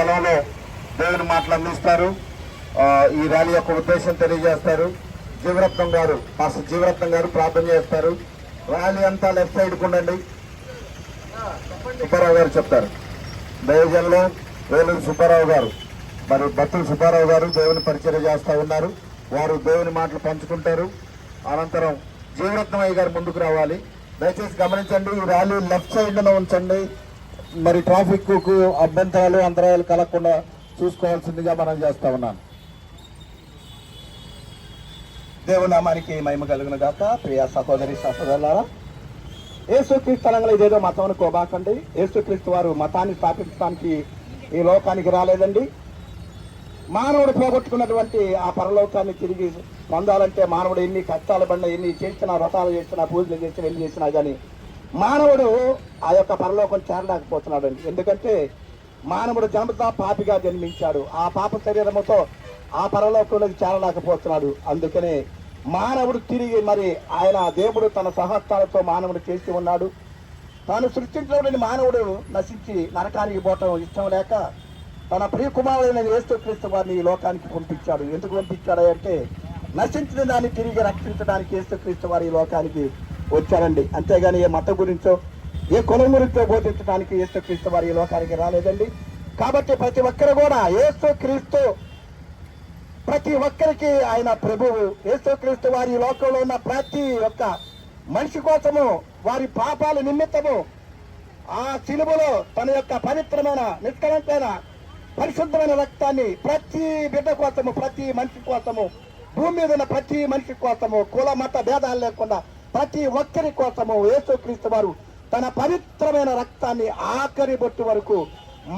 స్థలంలో దేవుని మాటలు అందిస్తారు. ఈ ర్యాలీ యొక్క ఉద్దేశం తెలియజేస్తారు. జీవరత్నం గారు మాస్టర్ జీవరత్నం గారు ప్రార్థన చేస్తారు. ర్యాలీ అంతా లెఫ్ట్ సైడ్ ఉండండి. సుబ్బారావు గారు చెప్తారు. దైవజన్లో వేలూరు సుబ్బారావు గారు మరి బత్తుల సుబ్బారావు గారు దేవుని పరిచయం చేస్తూ ఉన్నారు. వారు దేవుని మాటలు పంచుకుంటారు. అనంతరం జీవరత్నమయ్య గారు ముందుకు రావాలి. దయచేసి గమనించండి ఈ ర్యాలీ లెఫ్ట్ సైడ్లో ఉంచండి. మరి ట్రాఫిక్కు అభ్యంతరాలు అంతరాయాలు కలగకుండా చూసుకోవాల్సిందిగా మనం చేస్తా ఉన్నాను దేవునామానికి మహిమ కలుగును గాక. ప్రియ సహోదరి సహోదరులారా ఏసుక్రీస్తు తలంగా ఇదేదో మతం అనుకోబాకండి ఏసుక్రీస్తు వారు మతాన్ని స్థాపించడానికి ఈ లోకానికి రాలేదండి. మానవుడు పోగొట్టుకున్నటువంటి ఆ పరలోకాన్ని తిరిగి పొందాలంటే మానవుడు ఎన్ని కష్టాలు పడినా ఎన్ని చేసినా వ్రతాలు చేసినా పూజలు చేసినా ఎన్ని చేసినా కానీ మానవుడు ఆ యొక్క పరలోకం చేరలేకపోతున్నాడు అండి ఎందుకంటే మానవుడు జన్మతా పాపిగా జన్మించాడు. ఆ పాప శరీరముతో ఆ పరలోకంలోకి చేరలేకపోతున్నాడు. అందుకనే మానవుడు తిరిగి మరి ఆయన దేవుడు తన సహస్తాలతో మానవుడు చేసి ఉన్నాడు. తాను సృష్టించబడిన మానవుడు నశించి నరకానికి పోవటం ఇష్టం లేక తన ప్రియకుమారుడైన యేసుక్రీస్తు వారిని ఈ లోకానికి పంపించాడు. ఎందుకు పంపించాడు అంటే నశించిన దాన్ని తిరిగి రక్షించడానికి యేసుక్రీస్తు వారి ఈ లోకానికి వచ్చారండి. అంతేగాని ఏ మతం గురించో ఏ కులం గురించో బోధించడానికి యేసుక్రీస్తు వారి ఈ లోకానికి రాలేదండి. కాబట్టి ప్రతి ఒక్కరు కూడా యేసుక్రీస్తు ప్రతి ఒక్కరికి ఆయన ప్రభువు. యేసుక్రీస్తు వారి లోకంలో ఉన్న ప్రతి ఒక్క మనిషి కోసము వారి పాపాల నిమిత్తము ఆ సిలువలో తన యొక్క పవిత్రమైన నిష్కలంకైన పరిశుద్ధమైన రక్తాన్ని ప్రతి బిడ్డ కోసము ప్రతి మనిషి కోసము భూమి మీద ఉన్న ప్రతి మనిషి కోసము కుల మత భేదాలు లేకుండా ప్రతి ఒక్కరి కోసము యేసుక్రీస్తు వారు తన పవిత్రమైన రక్తాన్ని ఆఖరి బొట్టు వరకు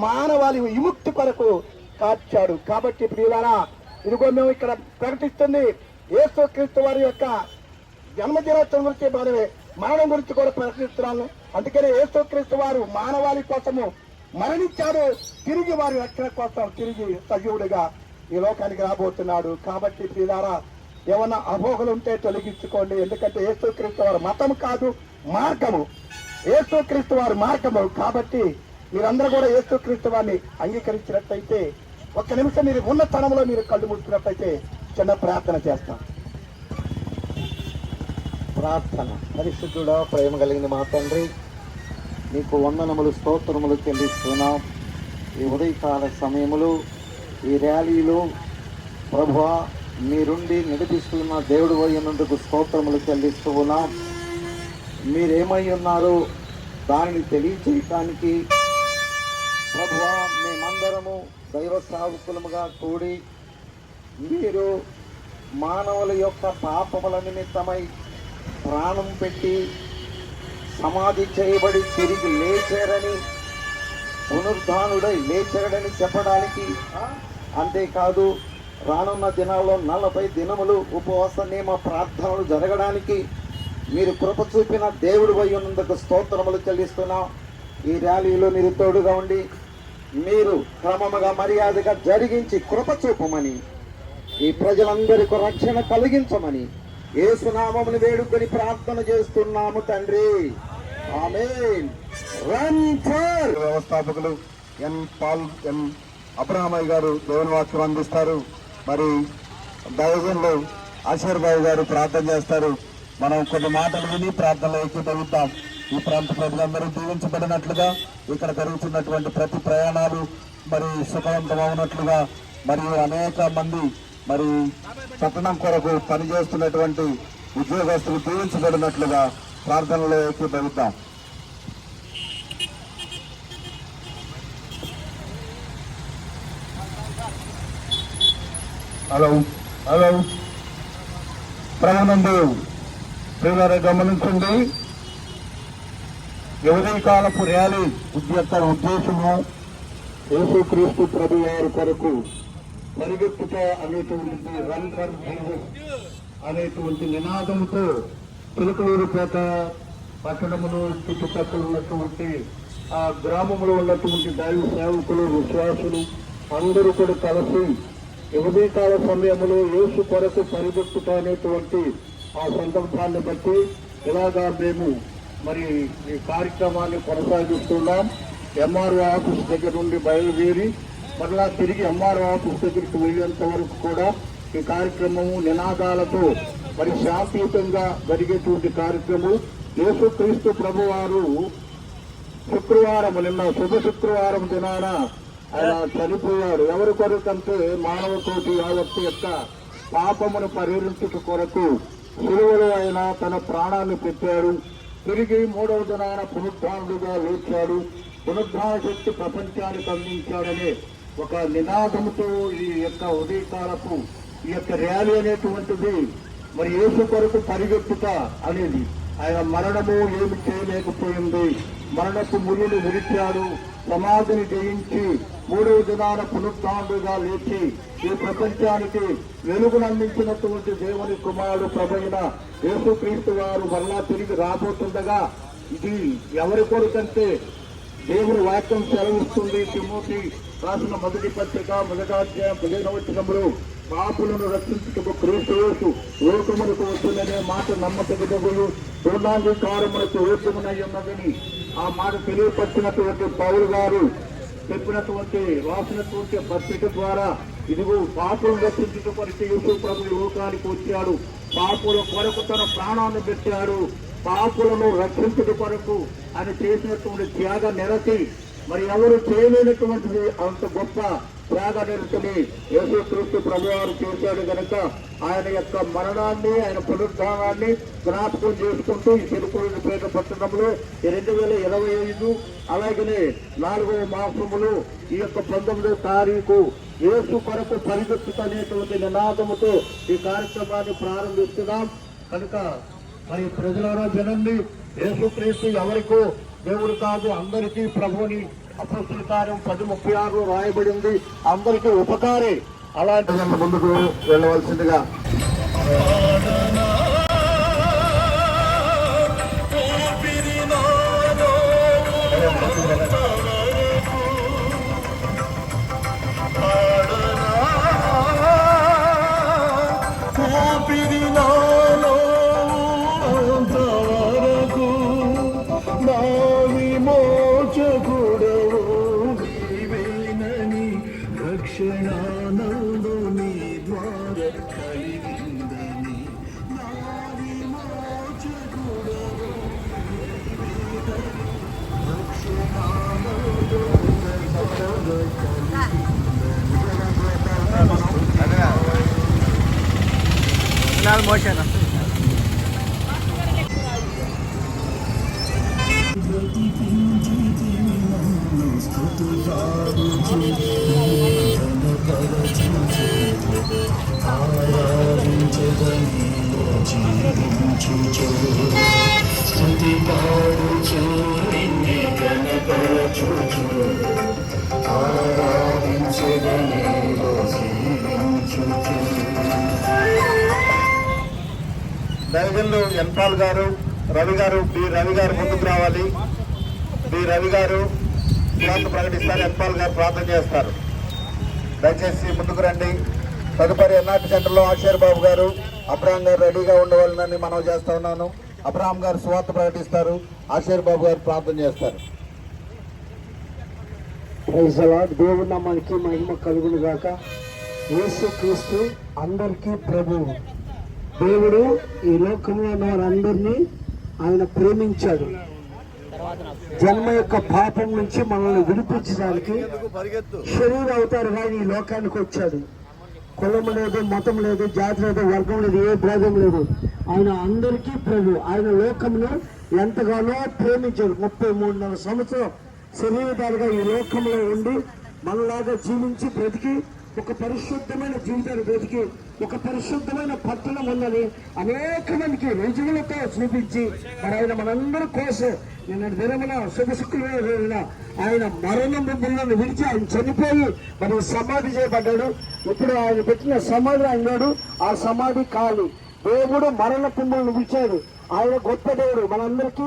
మానవాళి విముక్తి కొరకు కాచాడు. కాబట్టి ప్రియులారా ఇదిగో మేము ఇక్కడ ప్రకటిస్తుంది యేసుక్రీస్తు వారి యొక్క జన్మదినోత్సవం గురించి మనమే మరణం గురించి కూడా ప్రకటిస్తున్నాను. అందుకనే యేసుక్రీస్తు వారు మానవాళి కోసము మరణించారు తిరిగి వారి రక్షణ కోసం తిరిగి సజీవుడిగా ఈ లోకానికి రాబోతున్నాడు. కాబట్టి ప్రియులారా ఏమన్నా అపోహలు ఉంటే తొలగించుకోండి. ఎందుకంటే యేసుక్రీస్తు వారి మతం కాదు మార్గము. యేసుక్రీస్తు వారి మార్గము. కాబట్టి మీరందరూ కూడా యేసుక్రీస్తు వారిని అంగీకరించినట్లయితే ఒక్క నిమిషం మీరు ఉన్న స్థలంలో మీరు కళ్ళు ముడుచుకున్నట్లయితే చిన్న ప్రార్థన చేస్తాం. ప్రార్థన. పరిశుద్ధుడా ప్రేమ కలిగిన మా తండ్రి నీకు వందనములు స్తోత్రములు చెల్లిస్తున్నాం. ఈ ఉదయకాల సమయములు ఈ ర్యాలీలో ప్రభువా మీరుండి నడిపిస్తున్న దేవుడు అయినందుకు స్తోత్రములు చెల్లిస్తూ ఉన్నాం. మీరేమై ఉన్నారో దానిని తెలియచేయటానికి ప్రభువా మేమందరము దైవ సావుకులముగా కూడి మీరు మానవుల యొక్క పాపముల నిమిత్తమై ప్రాణం పెట్టి సమాధి చేయబడి తిరిగి లేచారని పునరుద్ధానుడై లేచాడని చెప్పడానికి అంతేకాదు రానున్న దినాల్లో నలభై దినములు ఉపవాస నియమ ప్రార్థనలు జరగడానికి మీరు కృప చూపిన దేవుడు అయి ఉన్నందుకు స్తోత్రములు చెల్లిస్తున్నాం. ఈ ర్యాలీలో మీరు తోడుగా ఉండి మీరు క్రమముగా మర్యాదగా జరిగించి కృప చూపమని ఈ ప్రజలందరికీ రక్షణ కలిగించమని ఏసునామముని వేడుకొని ప్రార్థన చేస్తున్నాము తండ్రి. ఆమె వ్యవస్థాపకులు ఎన్ పాల్ ఎన్ అబ్రహమయ్య గారు దేవుని వాక్యం అందిస్తారు. మరి దైవంలో అశ్వర్ బాబు గారు ప్రార్థన చేస్తారు. మనం కొన్ని మాటలు విని ప్రార్థనలో ఏకీభవిద్దాం. ఈ ప్రాంత ప్రజలందరూ దీవించబడినట్లుగా ఇక్కడ జరుగుతున్నటువంటి ప్రతి ప్రయాణాలు మరి సుఖవంతమవునట్లుగా మరియు అనేక మంది మరి పట్టణం కొరకు పనిచేస్తున్నటువంటి ఉద్యోగస్తులు దీవించబడినట్లుగా ప్రార్థనలో ఏకీభవిద్దాం. Hello hello. ప్రయాణందు ప్రియులారా గమనించండి. కాలపు ర్యాలీ యొక్క ఉద్దేశము యేసుక్రీస్తు ప్రభు వారి కొరకు పరిగెత్తుట అనేటువంటి రన్ ఫర్ జీసస్ అనేటువంటి నినాదంతో చిలుకలూరుపేట పట్టణములో చుట్టుపక్కల ఉన్నటువంటి ఆ గ్రామంలో ఉన్నటువంటి దైవ సేవకులు విశ్వాసులు అందరూ కూడా కలిసి ఉదయకాల సమయంలో యేసు కొరకు పరిగెత్తుట ఆ సందర్భాన్ని బట్టి ఇలాగా మేము మరి ఈ కార్యక్రమాన్ని కొనసాగిస్తున్నాం. ఎంఆర్ఓ ఆఫీస్ దగ్గర నుండి బయలుదేరి మరలా తిరిగి ఎంఆర్ఓ పుస్తకరికి వెళ్ళేంత వరకు కూడా ఈ కార్యక్రమము నినాదాలతో మరి శాంతియుతంగా జరిగేటువంటి కార్యక్రమం. యేసుక్రీస్తు ప్రభువారు శుక్రవారం నిన్న శుభ శుక్రవారం దినాన ఆయన చనిపోయాడు. ఎవరి కొరకంటే మానవ కోటి యావత్తు యొక్క పాపమును పరిహరించుట కొరకు సులువులో ఆయన తన ప్రాణాన్ని పెట్టాడు. తిరిగి మూడవ దినాన పునరుద్ధానుడుగా లేచాడు. పునరుద్ధాన శక్తి ప్రపంచానికి అందించాడనే ఒక నినాదంతో ఈ యొక్క ఉదయకాలపు ఈ యొక్క ర్యాలీ అనేటువంటిది మరి యేసు కొరకు పరిగెత్తుట అనేది. ఆయన మరణము ఏమి చేయలేకపోయింది. మరణపు మురుని విరిచాడు సమాధిని జయించి మూడవ దినాన పునఃతాండుగా లేచి ఈ ప్రపంచానికి వెలుగునందించినటువంటి దేవుని కుమారుడు ప్రభైన యేసుక్రీస్తు వారు మరలా తిరిగి రాబోతుండగా ఇది ఎవరి కొరకంటే దేవుని వాక్యం సెలవిస్తుంది. తిమోతి రాసిన మొదటి పత్రిక మొదటాధ్యాయం పదిహేను వచ్చినప్పుడు పాపులను రక్షించుటకు క్రీస్తు లోకములకు వస్తుందనే మాట నమ్మతగినగులు పూర్ణాంగీకారములకు యోగ్యమునై ఉన్నదని ఆ మాట తెలియపరిచినటువంటి పౌరు గారు చెప్పినటువంటి రాసినటువంటి పత్రిక ద్వారా ఇదిగో పాపం రక్షించుట కొరకు యేసు ప్రభు లోకానికి వచ్చాడు. పాపుల కొరకు తన ప్రాణాన్ని పెట్టాడు. పాపులను రక్షించుట కొరకు ఆయన చేసినటువంటి త్యాగ నిరతి మరి ఎవరు చేయలేనటువంటిది అంత గొప్ప త్యాగ యేసుక్రీస్తు ప్రభువారు చేశాడు కనుక ఆయన యొక్క మరణాన్ని ఆయన పునరుద్ధానాన్ని జ్ఞాపకం చేసుకుంటూ ఈ తిరుపతి పేట పట్టణంలో రెండు వేల ఇరవై ఐదు అలాగనే నాలుగవ మాసములు ఈ యొక్క పంతొమ్మిదవ తారీఖు యేసు కొరకు పరిగెత్తుతనేటువంటి నినాదముతో ఈ కార్యక్రమాన్ని ప్రారంభిస్తున్నాం. కనుక మరి ప్రజలారా జనండి యేసుక్రీస్తు ఎవరికో దేవుడు కాదు అందరికీ ప్రభుని అపస్తుల కార్యం పది ముప్పై ఆరులో రాయబడింది. అందరికీ ఉపకారే. అలాంటి ముందుకు వెళ్ళవలసిందిగా. స్థుతి పాడుచు నిన్నే కనపరచుచు ఆరాధించదని జీవించుచు దైవల్లు ఎన్పాల్ గారు రవి గారు బి రవి గారు ముందుకు రావాలి. బి రవి గారు సువార్త ప్రకటిస్తారు ఎన్పాల్ గారు ప్రార్థన చేస్తారు. దయచేసి ముందుకు రండి. తదుపరి ఎన్ఆర్టీ సెంటర్లో ఆశీర్ బాబు గారు అబ్రాహం గారు రెడీగా ఉండవాలని మనం చేస్తా ఉన్నాను. అబ్రాహం గారు సువార్త ప్రకటిస్తారు. ఆశీర్ బాబు గారు ప్రార్థన చేస్తారు. ప్రైజ్ మనకి దేవుడి మహిమ కలుగును గాక యేసు క్రీస్తు అందరికీ ప్రభువు. దేవుడు ఈ లోకంలో ఉన్న వారందరినీ ఆయన ప్రేమించాడు. జన్మ యొక్క పాపం నుంచి మనల్ని విడిపించడానికి శరీర అవతారుగా ఈ లోకానికి వచ్చాడు. కులం లేదు మతం లేదు జాతి లేదు వర్గం లేదు ఏ భేదం లేదు. ఆయన అందరికీ ప్రభు. ఆయన లోకమును ఎంతగానో ప్రేమించాడు. ముప్పై మూడున్నర సంవత్సరం శరీరదారుగా ఈ లోకంలో ఉండి మనలాగా జీవించి బ్రతికి ఒక పరిశుద్ధమైన జీవితాన్ని బ్రతికి ఒక పరిశుద్ధమైన పట్టణం ఉందని అనేక మందికి రుజువులతో చూపించి మరి ఆయన మనందరి కోసం నిన్న దినమున శుభ ఆయన మరణం బిల్లను విడిచి ఆయన చనిపోయి మరి సమాధి చేయబడ్డాడు. ఇప్పుడు ఆయన పెట్టిన సమాధి అన్నాడు ఆ సమాధి ఖాళీ దేవుడు మరణ కుంభులను విడిచాడు. ఆయన గొప్ప దేవుడు. మనందరికీ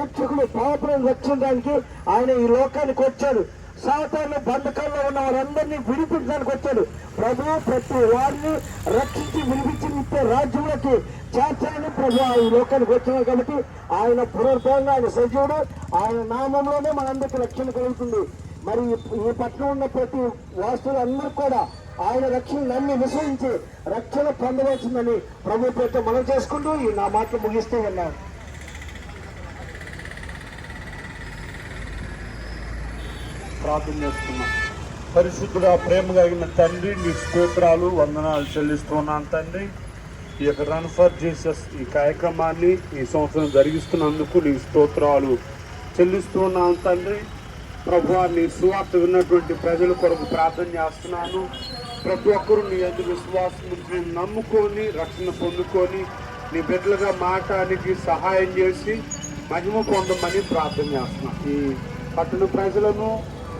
రక్షకుడు పాపలను రక్షించడానికి ఆయన ఈ లోకానికి వచ్చాడు. సాతాను బంధకాల్లో ఉన్న వారందరినీ విడిపించడానికి వచ్చాడు. ప్రభు ప్రతి వారిని రక్షించి విడిపించి ఇచ్చే రాజ్యంలోకి చేర్చాలని ప్రభు ఈ లోకానికి వచ్చినాడు కాబట్టి ఆయన పునరుద్ధరణ ఆయన సజీవుడు. ఆయన నామంలోనే మనందరికీ రక్షణ కలుగుతుంది. మరి ఈ- పట్ల ఉన్న ప్రతి వాస్తువులందరూ కూడా ఆయన రక్షణ నమ్మి విశ్వసించి రక్షణ పొందవలసిందని ప్రభు పేరుతో మనం చేసుకుంటూ ఈ నా మాటలు ముగిస్తూ ఉన్నాను ప్రార్థన చేస్తున్నాం. పరిశుద్ధుడా ప్రేమ కలిగిన తండ్రి నీ స్తోత్రాలు వందనాలు చెల్లిస్తున్నాను తండ్రి. ఈ యొక్క రన్ ఫర్ జీసస్ ఈ కార్యక్రమాన్ని ఈ సంవత్సరం జరిగిస్తున్నందుకు నీ స్తోత్రాలు చెల్లిస్తున్నాను తండ్రి. ప్రభు నీ సువార్త విన్నటువంటి ప్రజల కొరకు ప్రార్థన చేస్తున్నాను. ప్రతి ఒక్కరూ నీ అందు విశ్వాసం నమ్ముకొని రక్షణ పొందుకొని నీ బిడ్డలుగా మాటానికి సహాయం చేసి మహిమ పొందమని ప్రార్థన చేస్తున్నాను ఈ పట్టణ ప్రజలను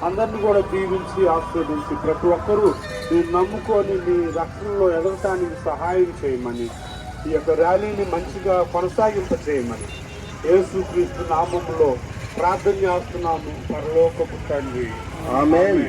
అందరిని కూడా దీవించి ఆస్వాదించి ప్రతి ఒక్కరూ నేను నమ్ముకొని నీ రక్షణలో ఎదగటానికి సహాయం చేయమని ఈ యొక్క ర్యాలీని మంచిగా కొనసాగింప చేయమని యేసుక్రీస్తు నామములో ప్రార్థన చేస్తున్నాము. పరలోకపు తండ్రి. ఆమేన్.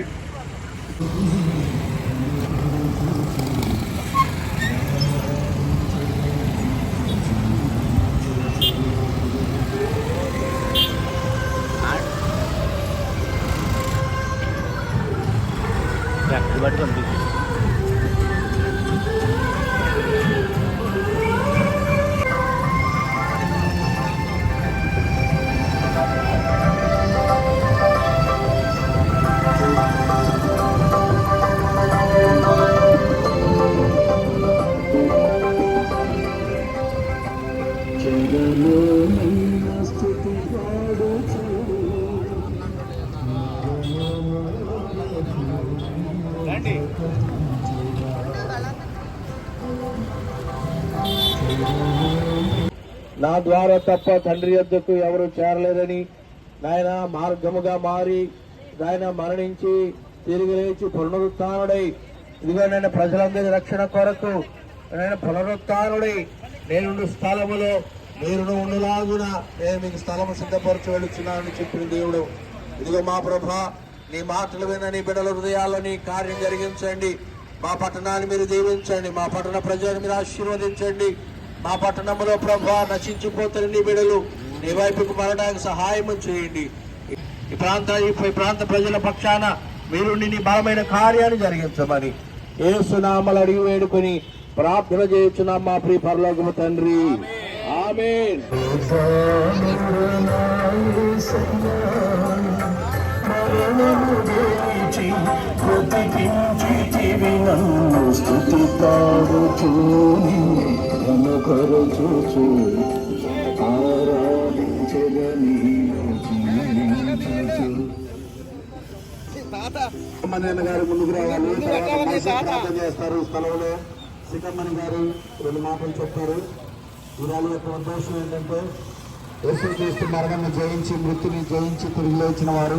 ద్వారా తప్ప తండ్రి యొద్దకు ఎవరు చేరలేదని నాయన మార్గముగా మారి నాయన మరణించి తిరిగి లేచి పునరుత్డై. ఇదిగో నేను ప్రజలందరి రక్షణ కొరకు నేను పునరుత్డై. నేను స్థలములో మీరు ఉండలాగున నేను మీకు స్థలము సిద్ధపరచు వెళ్ళుచున్నానని చెప్పిన దేవుడు. ఇదిగో మా ప్రభా నీ మాటలు విన నీ బిడ్డల హృదయాల్లో నీ కార్యం జరిగించండి. మా పట్టణాన్ని మీరు దీవించండి. మా పట్టణ ప్రజలను మీరు ఆశీర్వదించండి. మా పట్టణంలో ప్రభా నశించిపోతున్న నీ బిడలు నీ వైపుకు మరడానికి సహాయం చేయండి. ఈ ప్రాంత ఈ ప్రాంత ప్రజల పక్షాన మీరు నీ బలమైన కార్యాన్ని జరిగించమని ఏసునామలు అడిగి వేడుకొని ప్రార్థన చేస్తున్నాం మా ప్రియ పరలోకము తండ్రి. ఆమె మరణము ఆరాధించగని గారు ముందుకు రావాలి. చేస్తారు స్థలంలో. సికమ్మని గారు రెండు మాటలు చెప్తారు ఇవాళ యొక్క ఉద్దేశం ఏంటంటే యేసు క్రీస్తు మరణాన్ని జయించి మృత్యుని జయించి తిరిగి లేచిన వారు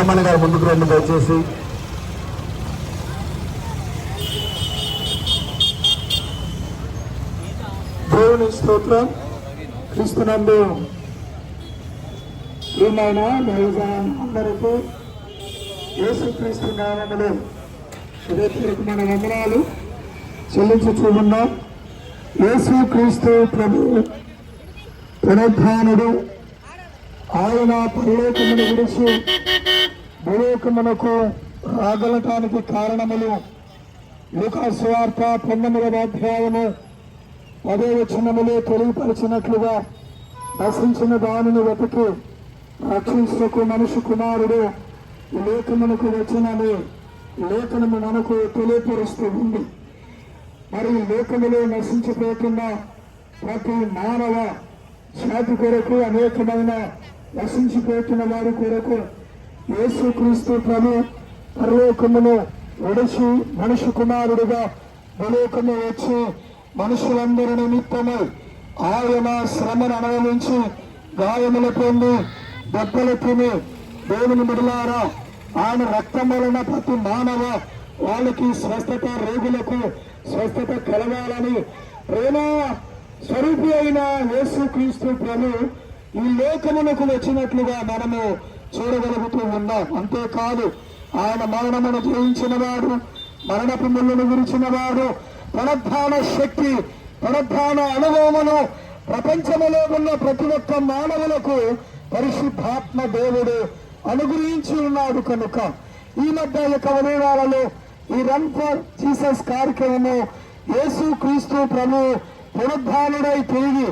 వెంకమ్మన్న గారు ముందుకు రండి దయచేసి. దేవుని స్తోత్రం. క్రీస్తునందు ప్రియమైన అందరికీ యేసుక్రీస్తు నామములు హృదయపూర్వకమైన వందనాలు చెల్లించుచూ ఉన్నాం యేసుక్రీస్తు ప్రభు పునరుద్ధానుడు ఆయన పరలోకమును విడిచి భూలోకమునకు రాగలటానికి కారణములు. లూకాసు వార్త పంతొమ్మిదవ అధ్యాయము పదే వచనములు తెలియపరిచినట్లుగా నశించిన దానిని వెతికి రక్షించకు మనిషి కుమారుడు లేఖమునకు వచ్చినని లేఖనము మనకు తెలియపరుస్తూ ఉంది మరి ఈ లేఖములో నశించిపోతున్న ప్రతి మానవ జాతి కొరకు అనేకమైన నశించిపోతున్న వారి కొరకు యేసుక్రీస్తు ప్రభు పరలోకమును విడిచి మనుషు కుమారుడుగా భూలోకము వచ్చి మనుషులందరి నిమిత్తమై ఆయన శ్రమను అనుభవించి గాయములు పొంది దెబ్బలు తిని దేవుని మిడలారా ఆయన రక్తం వలన ప్రతి మానవ వాళ్ళకి స్వస్థత రోగులకు స్వస్థత కలగాలని ప్రేమ స్వరూపి అయిన యేసుక్రీస్తు ప్రభు ఈ లోకమునకు వచ్చినట్లుగా మనము చూడగలుగుతూ ఉన్నాం. అంతేకాదు ఆయన మరణమును జయించిన వాడు మరణపు ముళ్ళను విరిచిన వాడు ప్రణధాన శక్తి ప్రణధాన అనుభవమును ప్రపంచములో ఉన్న ప్రతి ఒక్క మానవులకు పరిశుద్ధాత్మ దేవుడు అనుగ్రహించి ఉన్నాడు కనుక. ఈ మధ్య యొక్క ఉదయాలలో ఈ రన్ ఫర్ జీసస్ కార్యక్రమము యేసు క్రీస్తు ప్రభు పునరుద్ధానుడై తిరిగి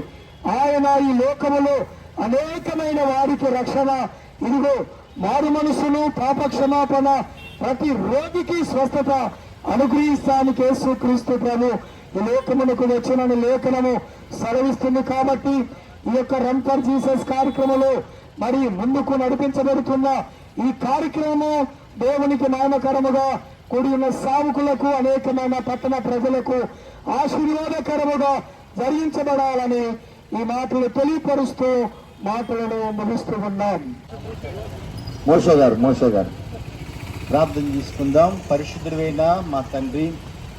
ఆయన ఈ లోకములో అనేకమైన వారికి రక్షణ. ఇదిగో మారు మనసును పాప క్షమాపణ ప్రతి రోగికి స్వస్థత అనుగ్రహిస్తాను కేసు క్రీస్తు ప్రభు. ఈ లోకమునకు వచ్చిన లేఖనము సెలవిస్తుంది కాబట్టి ఈ యొక్క రన్ ఫర్ జీసస్ కార్యక్రమంలో మరి ముందుకు నడిపించబడుతున్న ఈ కార్యక్రమము దేవునికి నామకరముగా కూడి ఉన్న సావుకులకు అనేకమైన పట్టణ ప్రజలకు ఆశీర్వాదకరముగా జరిగించబడాలని ఈ మాటలు తెలియపరుస్తూ మాటలను ముగిస్తూ ఉన్నాం మోషో గారు మోషో గారు. ప్రార్థన చేసుకుందాం. పరిశుద్ధుడైన మా తండ్రి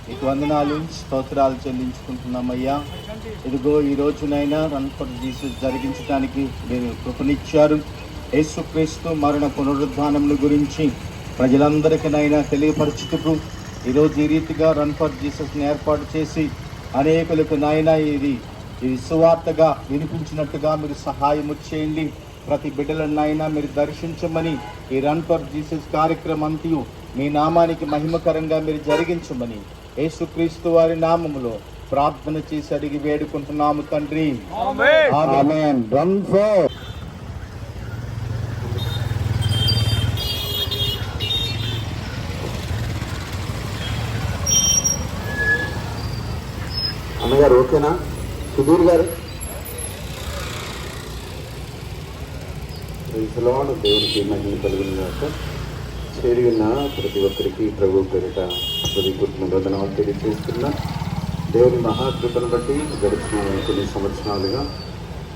నీకు వందనాలు స్తోత్రాలు చెల్లించుకుంటున్నామయ్యా. ఇదిగో ఈ రోజునైనా రన్ఫర్ జీసస్ జరిగించడానికి మీరు కృపనిచ్చారు. యేసుక్రీస్తు మరణ పునరుద్ధానం గురించి ప్రజలందరికీనైనా తెలియపరచుటకు ఈరోజు ఈ రీతిగా రన్ ఫర్ జీసస్ని ఏర్పాటు చేసి అనేకులకు నాయన ఇది ఇది సువార్తగా వినిపించినట్టుగా మీరు సహాయము చేయండి. ప్రతి బిడ్డలనైనా మీరు దర్శించమని ఈ రన్ ఫర్ జీసస్ కార్యక్రమం అంతయు మీ నామానికి మహిమకరంగా మీరు జరిగించమని యేసుక్రీస్తు వారి నామములో ప్రార్థన చేసి అడిగి వేడుకుంటున్నాము తండ్రి. ఆమేన్. రన్ ఫర్ అన్నగారు ఓకేనా? సుధీర్ గారు. ప్రైజ్లాడు దేవుడికి మహిమ కలిగిన గాక చేరి ఉన్న ప్రతి ఒక్కరికి ప్రభు పేరిట ప్రతి కుటుంబాలు తెలియజేస్తున్నా. దేవుని మహాకృపను బట్టి గడిచిన కొన్ని సంవత్సరాలుగా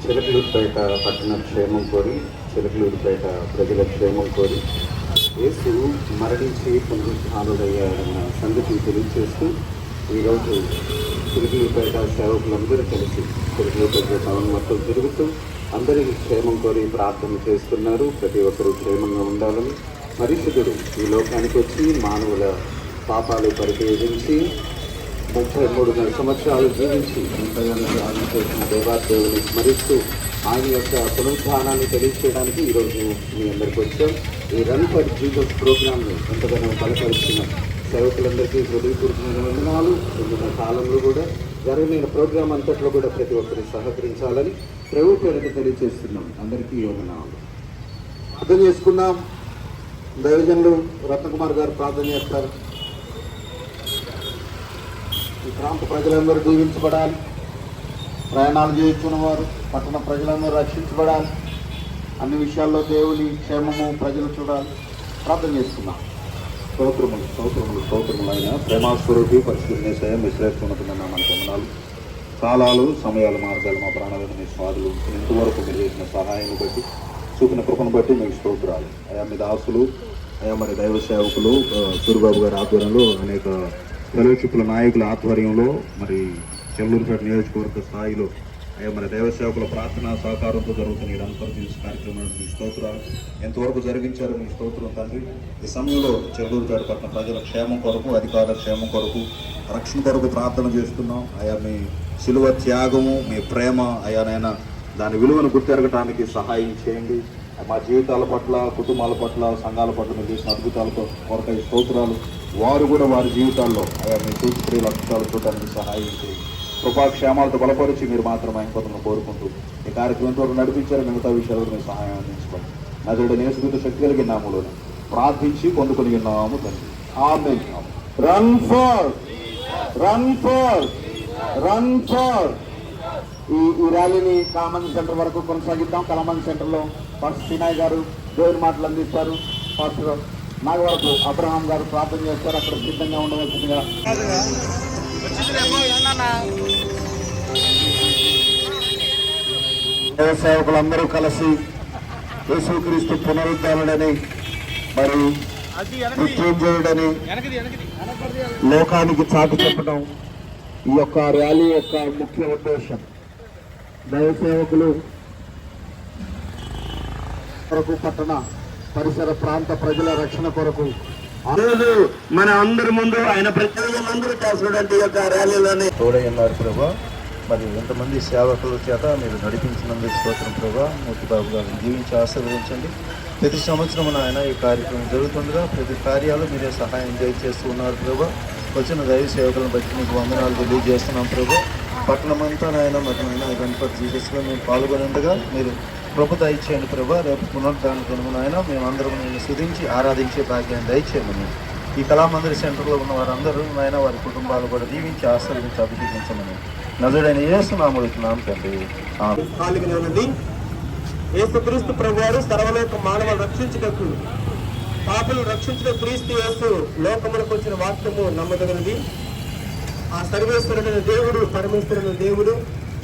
చిలకలూరుపేట పట్టణ క్షేమం కోరి చిలకలూరుపేట ప్రజల క్షేమం కోరి యేసు మరణించి పునరుద్ధానుడయ్యాడన్న సంగతి తెలియజేస్తూ ఈరోజు చిలుకలూరుపేట సేవకులందరూ కలిసి చిలుకలూరుపేట టౌన్ మొత్తం తిరుగుతూ అందరికీ క్షేమం కోరి ప్రార్థన చేస్తున్నారు. ప్రతి ఒక్కరూ క్షేమంగా ఉండాలని పరిశుద్ధుడు ఈ లోకానికి వచ్చి మానవుల పాపాలు పరిశీలించి ముప్పై మూడున్నర సంవత్సరాలు జీవించి ఎంతగానో చేసిన దేవాదేవుని స్మరిస్తూ ఆయన యొక్క పునరుద్ధానాన్ని తెలియచేయడానికి ఈరోజు మీ అందరికి వచ్చాం. ఈ రన్ ఫర్ జీసస్ ప్రోగ్రామ్ని ఎంతగానో బలపరుస్తున్నాం సేవకులందరికీ హృదయపూర్వక వందనాలు ఉన్న కాలంలో కూడా జరిగిన ప్రోగ్రాం అంతట్లో కూడా ప్రతి ఒక్కరిని సహకరించాలని ప్రభు తెలియజేస్తున్నాం. అందరికీ వందనాలు. అర్థం చేసుకున్నాం దైవజనులు రత్నకుమార్ గారు ప్రార్థన చేస్తారు. ఈ ప్రాంత ప్రజలందరూ దీవించబడాలి. ప్రయాణాలు చేయించుకున్న వారు పట్టణ ప్రజలందరూ రక్షించబడాలి. అన్ని విషయాల్లో దేవుని క్షేమము ప్రజలు చూడాలి. ప్రార్థన చేసుకున్నాం స్తోత్రములు స్తోత్రములు స్తోత్రములైన ప్రేమాస్వరూపి పరిశుద్ధేశయ మిశ్రేస్తున్నటువంటి మన వందనాలు. కాలాలు సమయాలు మార్గాలు మా ప్రాణాలను మీ స్వాదులు ఇంతవరకు మీరు చేసిన సహాయాన్ని బట్టి చూపిన కృపను బట్టి మీకు స్తోత్రాలు. అయా మీ దాసులు అయా మరి దైవ సేవకులు సూర్యబాబు సూరిబాబు గారి ఆధ్వర్యంలో అనేక ఫెలోషిప్ల నాయకుల ఆధ్వర్యంలో మరి చెల్లూరుపేట నియోజకవర్గ స్థాయిలో అయ్యా మరి దైవ సేవకుల ప్రార్థన సహకారంతో జరుగుతున్న ఈ రంపర్ జ్యూస్ మీ స్తోత్రాలు. ఎంతవరకు జరిగించారు మీ స్తోత్రం తండ్రి? ఈ సమయంలో చెల్లూరుపేట పట్ల ప్రజల క్షేమం కొరకు అధికారుల క్షేమం కొరకు రక్షణ కొరకు ప్రార్థన చేస్తున్నాం. అయా మీ శిలువ త్యాగము మీ ప్రేమ అయానైనా దాని విలువను గుర్తెరగటానికి సహాయం చేయండి. మా జీవితాల పట్ల కుటుంబాల పట్ల సంఘాల పట్ల మీరు చేసిన అద్భుతాలతో కొరకై స్తోత్రాలు. వారు కూడా వారి జీవితాల్లో అయా మీ సూచిక్రియల అద్భుతాలు చూడడానికి సహాయం చేయండి. కృపాక్షేమాలతో బలపరిచి మీరు మాత్రం ఆయన కోరుకుంటూ ఈ కార్యక్రమం వరకు నడిపించారు మిగతా విషయాలు మీరు సహాయం అందించుకోండి. నదుడు నేసుకుంటూ శక్తి కలిగిన నామలో ప్రార్థించి పొందుకుని ఉన్నాము తండ్రి. ఆమె run for run for run for ఈ ఈ ర్యాలీని కామన్ సెంటర్ వరకు కొనసాగిద్దాం. కామన్ సెంటర్లో ఫస్ట్ సినాయ్ గారు దేవుని మాటలు అందిస్తారు. ఫస్ట్ నాగవరపు అబ్రహాం గారు ప్రార్థన చేస్తారు. అక్కడ సిద్ధంగా ఉండవలసిందిగా. సేవకులందరూ కలిసి యేసుక్రీస్తు పునరుద్ధానుడని మరి మృత్యుంజయుడని లోకానికి చాటి చెప్పడం ఈ యొక్క ర్యాలీ యొక్క ముఖ్య ఉద్దేశం. దైవ సేవకులు కొరకు పట్టణ పరిసర ప్రాంత ప్రజల రక్షణ కొరకు రోజు మన అందరి ముందు ఆయన ప్రజలందరూ చేసినటువంటి యొక్క ర్యాలీలోనే తోడై ఉన్నారు ప్రభా. మరి ఎంతమంది సేవకుల చేత మీరు నడిపించినందుకు స్తోత్రం ప్రభా. మూర్తిబాబు గారిని జీవించి ఆశీర్వదించండి. ప్రతి సంవత్సరం ఆయన ఈ కార్యక్రమం జరుగుతుండగా ప్రతి కార్యాలు మీరే సహాయం చేస్తూ ఉన్నారు ప్రభా. వచ్చిన దైవ సేవకులను బట్టి మీకు వందనాలు తెలియజేస్తున్నాం ప్రభా. పట్టణమంతా నాయన మరి నాయన గణపతి జీసస్లో మేము పాల్గొనేందుగా మీరు కృప దయచేయండి ప్రభా. రేపు పునరుద్ధానికి దినమున మేమందరం నేను స్థుతించి ఆరాధించే భాగ్యాన్ని దయచేయమని. ఈ కళామందిర సెంటర్లో ఉన్న వారందరూ నాయన వారి కుటుంబాలు కూడా దీవించి ఆశ్రయించి అభిషేకించమని. నజుడైన యేసు నామడుతున్నాం తండ్రి. ఏసుక్రీస్తు ప్రభువారు సర్వలోక మానవ రక్షించటకు పాపలు రక్షించిన క్రీస్తు యేసు లోకములకు వచ్చిన వాక్యము నమ్మదగినది. ఆ సర్వేశ్వరుడైన దేవుడు పరమేశ్వరుడైన దేవుడు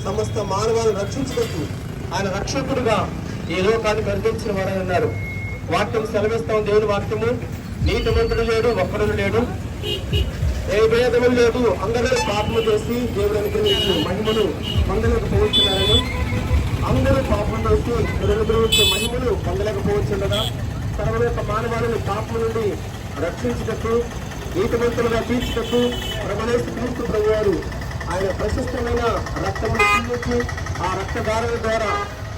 సమస్త మానవాలను రక్షించటకు ఆయన రక్షకుడుగా ఈ లోకానికి అందించిన వారని అన్నారు వాక్యం సెలవిస్తాం దేవుని వాక్యము నీతిమంతుడు లేడు ఒక్కడు లేడు. ఏ భేదము లేదు అందరూ పాపము చేసి దేవుడు అనుగ్రహించి మహిమను మందులకు అందరూ పాపం చేసి అనుగ్రహించే మహిమను పొందలేకపోవచ్చుండగా సర్వ యొక్క మానవాళిని పాపం నుండి రక్షించుటకు నీతిమంతులుగా తీర్చుటకు ప్రభునేసు క్రీస్తు ప్రభు వారు ఆయన ప్రశస్తమైన రక్తమును చెల్లించి ఆ రక్తధారణ ద్వారా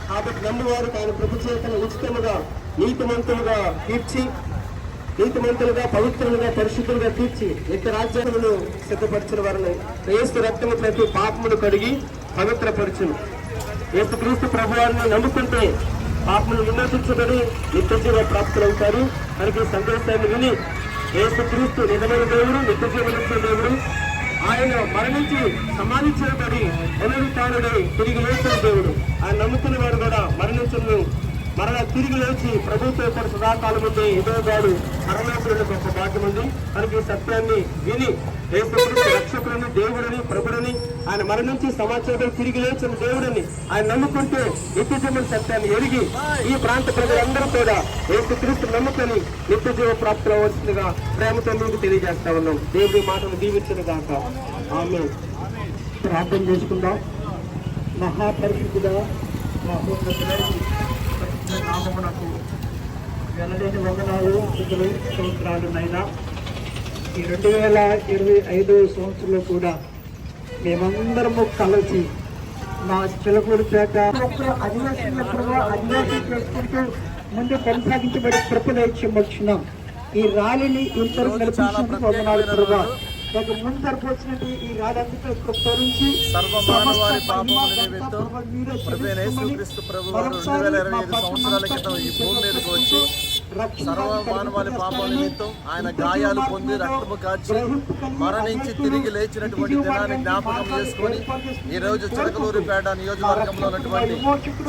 కాబట్టి నమ్మువారికి ఆయన ప్రభు చేతను ఉచితముగా నీతిమంతులుగా తీర్చి నీతిమంతులుగా పవిత్రులుగా పరిశుద్ధులుగా తీర్చి నిత్య రాజ్యాలను సిద్ధపరిచిన వారిని క్రీస్తు రక్తము ప్రతి పాపమును కడిగి పవిత్రపరచును. యేసు క్రీస్తు ప్రభువారిని నమ్ముకుంటే పాపమును విమర్శించబడి నిత్య జీవ ప్రాప్తులవుతారు. కనుక ఈ సందేశాన్ని విని ఏసు క్రీస్తు నిజమైన దేవుడు నిత్య జీవనిచ్చే దేవుడు ఆయన మరణించి సమాధి చేయబడి పునరుత్డై తిరిగి లేచిన దేవుడు. ఆయన నమ్ముకున్న వారు కూడా మరణించను. మరలా తిరిగి లేచి ప్రభుత్వ యొక్క సదాకాలం ఉంది ఎదురుగాడు పరమేశ్వరుడు గొప్ప భాగ్యం ఉంది. కనుక ఈ సత్యాన్ని విని యేసుక్రీస్తు రక్షకుడిని దేవుడిని ప్రభుడిని ఆయన మరణించి సమాచారం తిరిగి లేచిన దేవుడిని ఆయన నమ్ముకుంటే నిత్య జీవన సత్యాన్ని ఎరిగి ఈ ప్రాంత ప్రజలందరూ కూడా యేసుక్రీస్తు నమ్ముకొని నిత్య జీవ ప్రాప్తులు అవ్వాల్సిందిగా ప్రేమతో మీకు తెలియజేస్తా ఉన్నాం. దేవుడి మాటను దీవించిన దాకా ఆమె ప్రార్థన చేసుకుందాం. మహాపరిశుద్ధుడా మహోన్నతుడైన నామమునకు వెనలేని వందనాలు స్థుతులు స్తోత్రాలు నైనా ఈ రెండు వేల ఇరవై ఐదో సంవత్సరంలో కూడా మేమందరము కలిసి మా చిలకూరిపేట అధివాసీ అధివాసీ చేసుకుంటూ ముందు కొనసాగించబడి కృపలు ఇచ్చిమొచ్చినాం ఈ ర్యాలీని ఇంతవరకు నడిపించినందుకు వందనాలు ప్రభా. ఒక ముందు జరిపోతున్నట్టు ఈ రాడంతా సర్వమానవారి నిమిత్తం ప్రభువైన యేసుక్రీస్తు ప్రభు ఈ భూమి మీదకి వచ్చి సర్వమానవాళి పాపం నిమిత్తం ఆయన గాయాలు పొంది రక్తము కాచి మరణించి తిరిగి లేచినటువంటి దినాన్ని జ్ఞాపకం చేసుకొని ఈ రోజు చిలకలూరిపేట నియోజకవర్గంలో ఉన్నటువంటి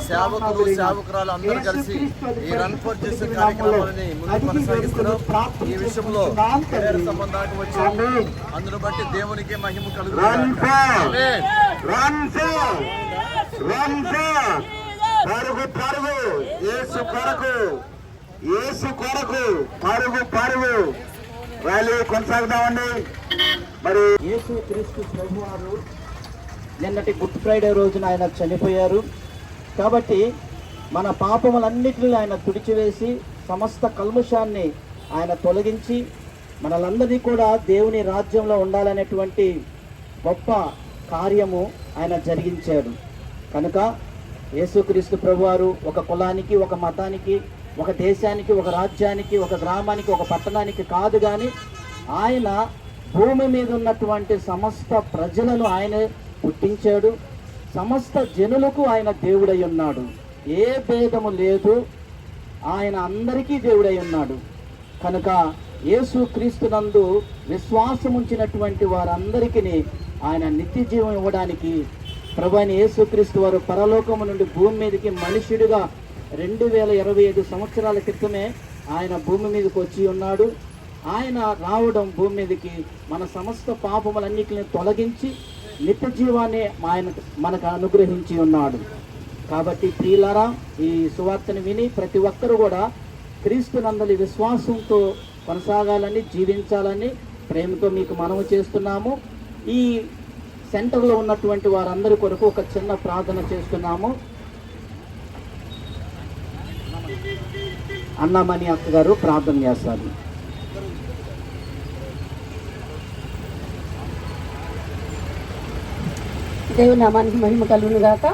సేవకులు సేవకురాలు అందరూ కలిసి ఈ రన్ ఫర్ చేసే కార్యక్రమాలని ముందుకు కొనసాగిస్తున్నాం ఈ విషయంలో సంబంధానికి వచ్చి అందును బట్టి దేవునికి మహిమ కలుగుతుంది పరుగు పరుగు యేసు కొరకు ఏసు కొరకు పరుగు పరుగు ర్యాలీ కొనసాగుదామండి. మరి యేసు క్రీస్తు ప్రభువారు నిన్నటి గుడ్ ఫ్రైడే రోజున ఆయన చనిపోయారు. కాబట్టి మన పాపములన్నిటిని ఆయన తుడిచివేసి సమస్త కల్ముషాన్ని ఆయన తొలగించి మనలందరినీ కూడా దేవుని రాజ్యంలో ఉండాలనేటువంటి గొప్ప కార్యము ఆయన జరిగించాడు. కనుక యేసుక్రీస్తు ప్రభువారు ఒక కులానికి ఒక మతానికి ఒక దేశానికి ఒక రాజ్యానికి ఒక గ్రామానికి ఒక పట్టణానికి కాదు కానీ ఆయన భూమి మీద ఉన్నటువంటి సమస్త ప్రజలను ఆయన పుట్టించాడు. సమస్త జనులకు ఆయన దేవుడై ఉన్నాడు. ఏ భేదము లేదు. ఆయన అందరికీ దేవుడై ఉన్నాడు. కనుక యేసు క్రీస్తునందు విశ్వాసం ఉంచినటువంటి వారందరికీ ఆయన నిత్య జీవం ఇవ్వడానికి ప్రభు అయిన యేసుక్రీస్తు వారు పరలోకము నుండి భూమి మీదకి మనుషుడిగా రెండు వేల ఇరవై ఐదు సంవత్సరాల క్రితమే ఆయన భూమి మీదకి వచ్చి ఉన్నాడు. ఆయన రావడం భూమి మీదకి మన సమస్త పాపములన్నిటిని తొలగించి నిత్య జీవాన్ని ఆయన మనకు అనుగ్రహించి ఉన్నాడు. కాబట్టి ప్రియులారా ఈ సువార్తను విని ప్రతి ఒక్కరు కూడా క్రీస్తు నందలి విశ్వాసంతో కొనసాగాలని జీవించాలని ప్రేమతో మీకు మనవి చేస్తున్నాము. ఈ సెంటర్లో ఉన్నటువంటి వారందరి కొరకు ఒక చిన్న ప్రార్థన చేస్తున్నాము. అన్నామణి అత్తగారు ప్రార్థన చేస్తారు. దేవుని నామానికి మహిమ కలుగును గాక.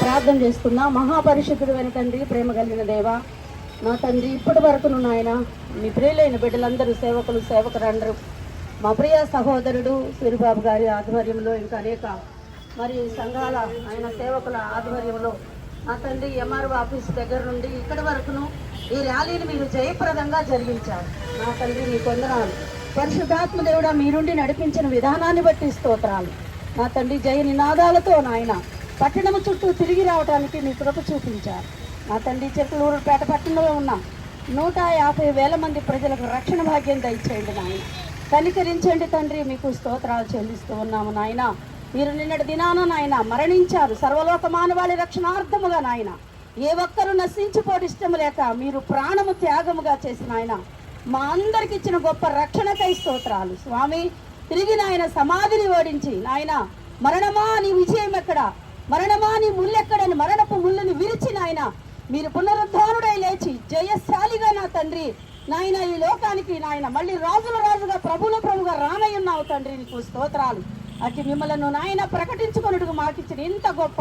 ప్రార్థన చేసుకుందాం మహాపరిశుద్ధుడైన తండ్రి ప్రేమ కలిగిన దేవ నా తండ్రి ఇప్పటి వరకు నాయన మీ ప్రియులైన బిడ్డలందరూ సేవకులు సేవకులందరూ మా ప్రియ సహోదరుడు సూరిబాబు గారి ఆధ్వర్యంలో ఇంకా అనేక మరి సంఘాల ఆయన సేవకుల ఆధ్వర్యంలో నా తండ్రి ఎంఆర్ఓ ఆఫీస్ దగ్గర నుండి ఇక్కడి వరకును ఈ ర్యాలీని మీరు జయప్రదంగా జరిగించారు. నా తండ్రి మీ కొందనాలు. పరిశుద్ధాత్మ దేవుడా మీరుండి నడిపించిన విధానాన్ని బట్టి స్తోత్రాలు. నా తండ్రి జయ నినాదాలతో నాయన పట్టణము చుట్టూ తిరిగి రావడానికి మీ కృప చూపించారు. నా తండ్రి చెట్లూరుపేట పట్టణంలో ఉన్న నూట యాభై వేల మంది ప్రజలకు రక్షణ భాగ్యం దయచేయండి నాయన. కనికరించండి తండ్రి మీకు స్తోత్రాలు చెల్లిస్తూ ఉన్నాము నాయన. మీరు నిన్నటి దినాన నాయన మరణించారు. సర్వలోక మానవాళి రక్షణార్థముగా నాయన. ఏ ఒక్కరూ నశించిపోటు ఇష్టం లేక మీరు ప్రాణము త్యాగముగా చేసిన ఆయన మా అందరికి ఇచ్చిన గొప్ప రక్షణకై స్తోత్రాలు. స్వామి తిరిగి నాయన సమాధిని ఓడించి నాయన మరణమా నీ విజయం ఎక్కడ? మరణమా నీ ముళ్ళెక్కడని మరణపు ముళ్ళుని విరిచి నాయన మీరు పునరుద్ధానుడై లేచి జయశాలిగా నా తండ్రి నాయన ఈ లోకానికి నాయన మళ్ళీ రాజుల రాజుగా ప్రభుల ప్రభుగా రానయ్యున్నావు తండ్రి నీకు స్తోత్రాలు. అటు మిమ్మల్ని నాయన ప్రకటించుకున్నట్టుగా మాకిచ్చిన ఇంత గొప్ప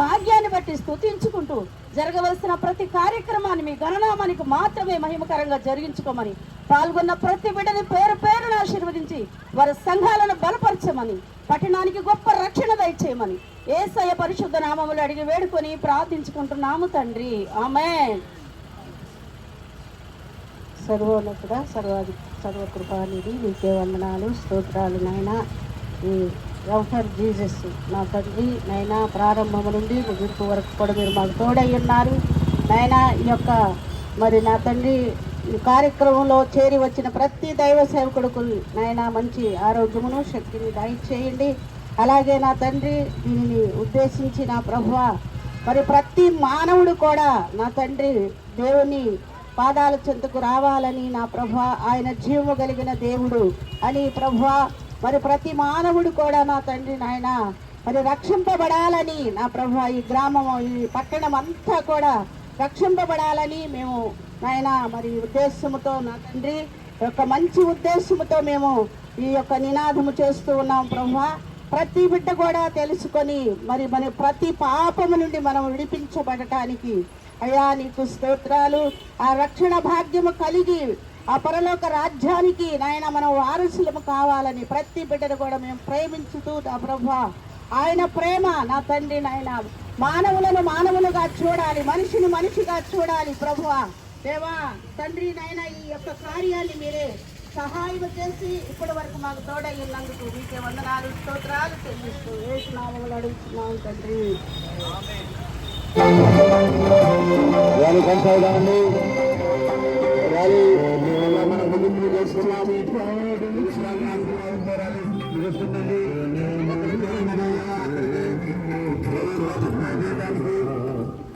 భాగ్యాన్ని బట్టి స్థుతించుకుంటూ జరగవలసిన ప్రతి కార్యక్రమాన్ని మీ గణనామానికి మాత్రమే మహిమకరంగా జరిగించుకోమని పాల్గొన్న ప్రతి బిడ్డని పేరు పేరును ఆశీర్వదించి వారి సంఘాలను బలపరచమని పట్టణానికి గొప్ప రక్షణ దయచేయమని ఏసయ పరిశుద్ధ నామములు అడిగి వేడుకొని ప్రార్థించుకుంటున్నాము తండ్రి. ఆమె సర్వోన్నతుడ సర్వాధి సర్వకృపానిధి నీకే వందనాలు స్తోత్రాలు నాయన. ఈ జీజస్ జీసస్ నా తండ్రి నైనా ప్రారంభం నుండి ముగింపు వరకు కూడా మీరు మాకు తోడై ఉన్నారు. నైనా ఈ యొక్క మరి నా తండ్రి ఈ కార్యక్రమంలో చేరి వచ్చిన ప్రతి దైవ సేవకుడుకు నాయన మంచి ఆరోగ్యమును శక్తిని దయచేయండి. అలాగే నా తండ్రి దీనిని ఉద్దేశించి నా ప్రభువ మరి ప్రతి మానవుడు కూడా నా తండ్రి దేవుని పాదాల చెంతకు రావాలని నా ప్రభు ఆయన జీవము కలిగిన దేవుడు అని ప్రభు మరి ప్రతి మానవుడు కూడా నా తండ్రి నాయన మరి రక్షింపబడాలని నా ప్రభు ఈ గ్రామం ఈ పట్టణం అంతా కూడా రక్షింపబడాలని మేము నాయన మరి ఉద్దేశముతో నా తండ్రి యొక్క మంచి ఉద్దేశముతో మేము ఈ యొక్క నినాదము చేస్తూ ఉన్నాం ప్రభు. ప్రతి బిడ్డ కూడా తెలుసుకొని మరి మన ప్రతి పాపము నుండి మనం విడిపించబడటానికి అయ్యా నీకు స్తోత్రాలు. ఆ రక్షణ భాగ్యము కలిగి ఆ పరలోక రాజ్యానికి నాయన మనం వారసులము కావాలని ప్రతి బిడ్డను కూడా మేము ప్రేమించుతూ నా ప్రభు. ఆయన ప్రేమ నా తండ్రి నాయన. మానవులను మానవులుగా చూడాలి మనిషిని మనిషిగా చూడాలి ప్రభు. దేవా తండ్రి నాయన ఈ యొక్క కార్యాన్ని మీరే సహాయం చేసి ఇప్పటి వరకు మాకు తోడై మీకే వందనాలు స్తోత్రాలు చెల్లిస్తూ వేసునామములు అడుగుతున్నాం తండ్రి. ర్యాలీ కొనసాగుదామండి. ర్యాలీ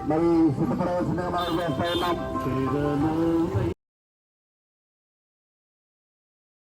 మరి సిద్ధపడవలసిందిగా మనం చేస్తా ఉన్నాం.